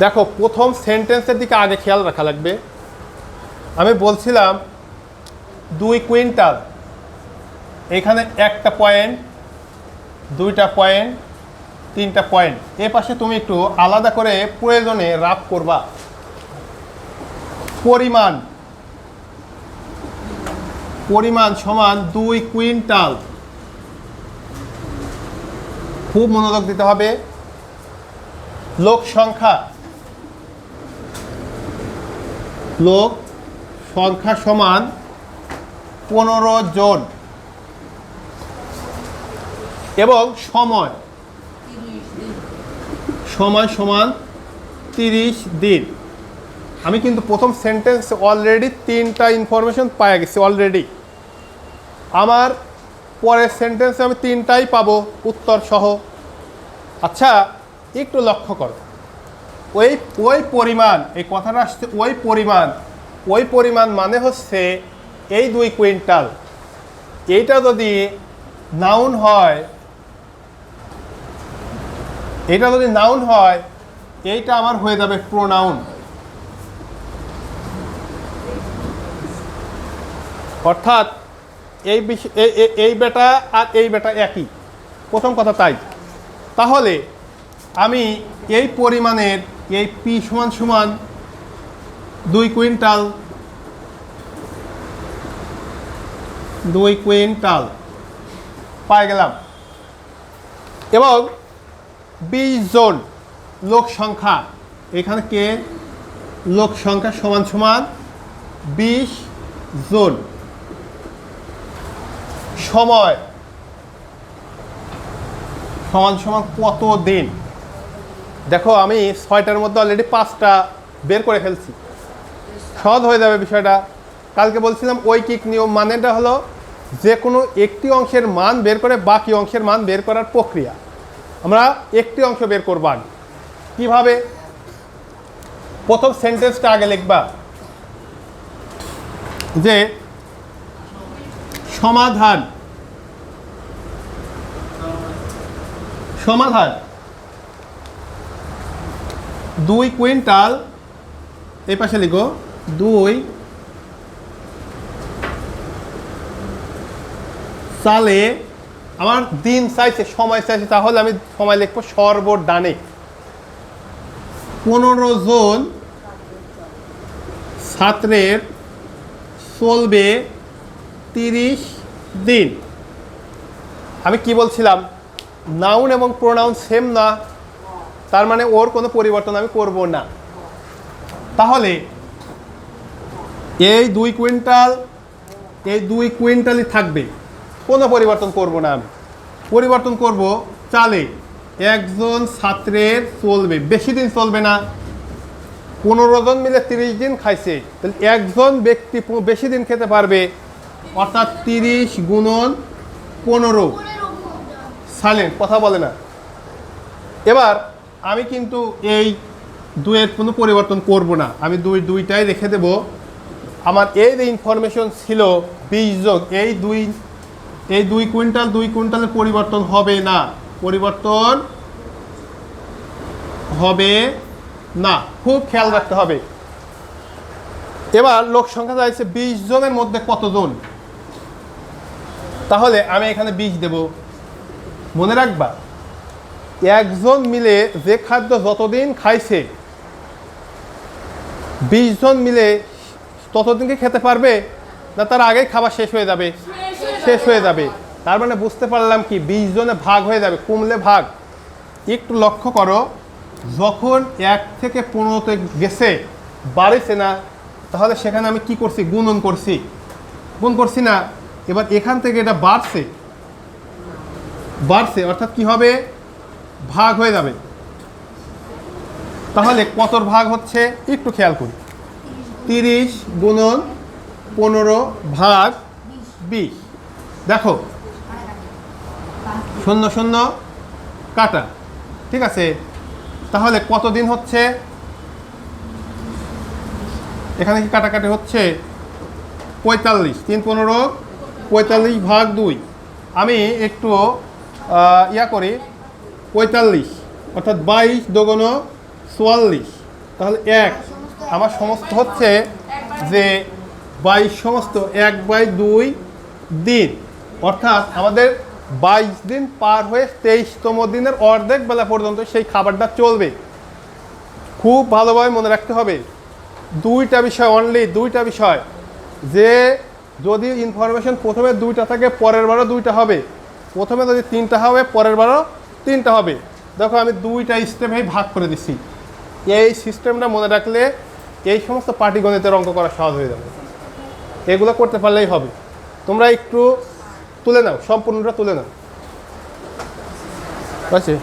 দেখো, প্রথম সেন্টেন্সের দিকে আগে খেয়াল রাখা লাগবে। আমি বলছিলাম, দুই কুইন্টাল এখানে একটা পয়েন্ট দুইটা পয়েন্ট তিনটা পয়েন্ট এ পাশে তুমি একটু আলাদা করে প্রয়োজনে রাফ করবা। পরিমাণ পরিমাণ সমান দুই কুইন্টাল খুব মনোযোগ দিতে হবে। লোক সংখ্যা লোক সংখ্যা সমান পনেরো জন। এবং সময়। সময় সমান তিরিশ দিন। আমি কিন্তু প্রথম সেন্টেন্স অলরেডি তিনটা ইনফরমেশন পাই গেছি অলরেডি আমার পরের সেন্টেন্সে আমি তিনটাই পাবো, উত্তর সহ। আচ্ছা একটু লক্ষ্য করো। ওই ওই পরিমাণ, এই কথাটা আসছে ওই পরিমাণ ওই পরিমাণ মানে হচ্ছে এই দুই কুইন্টাল। এইটা যদি নাউন হয় এটা যদি নাউন হয়, এইটা আমার হয়ে যাবে প্রোনাউন। অর্থাৎ এই এই বেটা আর এই বেটা একই। প্রথম কথা তাই। তাহলে আমি এই পরিমাণের এই পি সমান সমান দুই কুইন্টাল দুই কুইন্টাল। পাই গেলাম। এবং বিশ জন লোক সংখ্যা, এখানে কে? লোক সংখ্যা সমান সমান বিশ জন। সময় সমান সমান কত দিন? দেখো, আমি ছয়টার মধ্যে অলরেডি পাঁচটা বের করে ফেলছি। সহজ হয়ে যাবে বিষয়টা। কালকে বলছিলাম ঐকিক নিয়ম মানেটা হলো যে কোনো একটি অংশের মান বের করে বাকি অংশের মান বের করার প্রক্রিয়া। আমরা একটি অংশ বের করব আগে। কীভাবে? প্রথম সেন্টেন্সটা আগে লিখবা। যে সমাধান। সমাধান। দুই কুইন্টাল, এই পাশে লিখো, দুই সালে আমার দিন চাইছে, সময় চাইছে, তাহলে আমি সময় লিখব সর্বডানে পনেরো জন ছাত্রের চলবে তিরিশ দিন। আমি কি বলছিলাম? নাউন এবং প্রোনাউন সেম না। তার মানে ওর কোনো পরিবর্তন আমি করব না। তাহলে এই দুই কুইন্টাল এই দুই কুইন্টালই থাকবে। কোনো পরিবর্তন করব না আমি। পরিবর্তন করব চালে। একজন ছাত্রের চলবে বেশি দিন চলবে না। পনেরো জন মিলে তিরিশ দিন খাইছে তাহলে একজন ব্যক্তি বেশি দিন খেতে পারবে অর্থাৎ তিরিশ গুণন পনেরো। সালেন কথা বলে না। এবার আমি কিন্তু এই দুয়ের কোনো পরিবর্তন করব না। আমি দুই, দুইটাই রেখে দেব। আমার এই যে ইনফরমেশন ছিল, বিশ যোগ, এই দুই এই দুই কুইন্টাল, দুই কুইন্টালের পরিবর্তন হবে না। পরিবর্তন হবে না। খুব খেয়াল রাখতে হবে। এবার লোক সংখ্যা চাইছে বিশ জনের মধ্যে কতজন? তাহলে আমি এখানে বিশ দেব। মনে রাখবা একজন মিলে যে খাদ্য যতদিন খাইছে, বিশ জন মিলে ততদিনকে খেতে পারবে না, তার আগেই খাবার শেষ হয়ে যাবে, শেষ হয়ে যাবে। তার মানে বুঝতে পারলাম কি, বিশ জনে ভাগ হয়ে যাবে, কমলে ভাগ। একটু লক্ষ্য করো, যখন এক থেকে পনেরোতে গেছে, বাড়েছে না, তাহলে সেখানে আমি কি করছি? গুণন করছি। গুণ করছি না, এবার এখান থেকে এটা বাড়ছে। বাড়ছে, অর্থাৎ কি হবে? ভাগ হয়ে যাবে। তাহলে কতর ভাগ হচ্ছে? একটু খেয়াল করি। তিরিশ গুণন পনেরো ভাগ বিশ। দেখো। শূন্য শূন্য, কাটা। ঠিক আছে? তাহলে কতদিন হচ্ছে? এখানে কি কাটাকাটি হচ্ছে? পঁয়তাল্লিশ। তিন, পনেরো, পঁয়তাল্লিশ ভাগ দুই। আমি একটু ইয়া করি। পঁয়তাল্লিশ, অর্থাৎ বাইশ দোগুণ চুয়াল্লিশ। তাহলে এক। আমার সমস্ত হচ্ছে যে বাইশ সমস্ত এক বাই দুই দিন। অর্থাৎ আমাদের বাইশ দিন পার হয়ে তেইশতম দিনের অর্ধেক বেলা পর্যন্ত সেই খাবারটা চলবে। খুব ভালোভাবে মনে রাখতে হবে। দুইটা বিষয় অনলি দুইটা বিষয়। যে যদি ইনফরমেশন প্রথমে দুইটা থাকে, পরের বারও দুইটা হবে। প্রথমে যদি তিনটা হবে, পরের বারও তিনটা হবে। দেখো, আমি দুইটা স্টেপে ভাগ করে দিচ্ছি এই সিস্টেমটা মনে রাখলে এই সমস্ত পাটিগণিতের অঙ্ক করা সহজ হয়ে যাবে। এগুলো করতে পারলেই হবে। তোমরা একটু তুলে নাও, সম্পূর্ণটা তুলে নাও। আছে?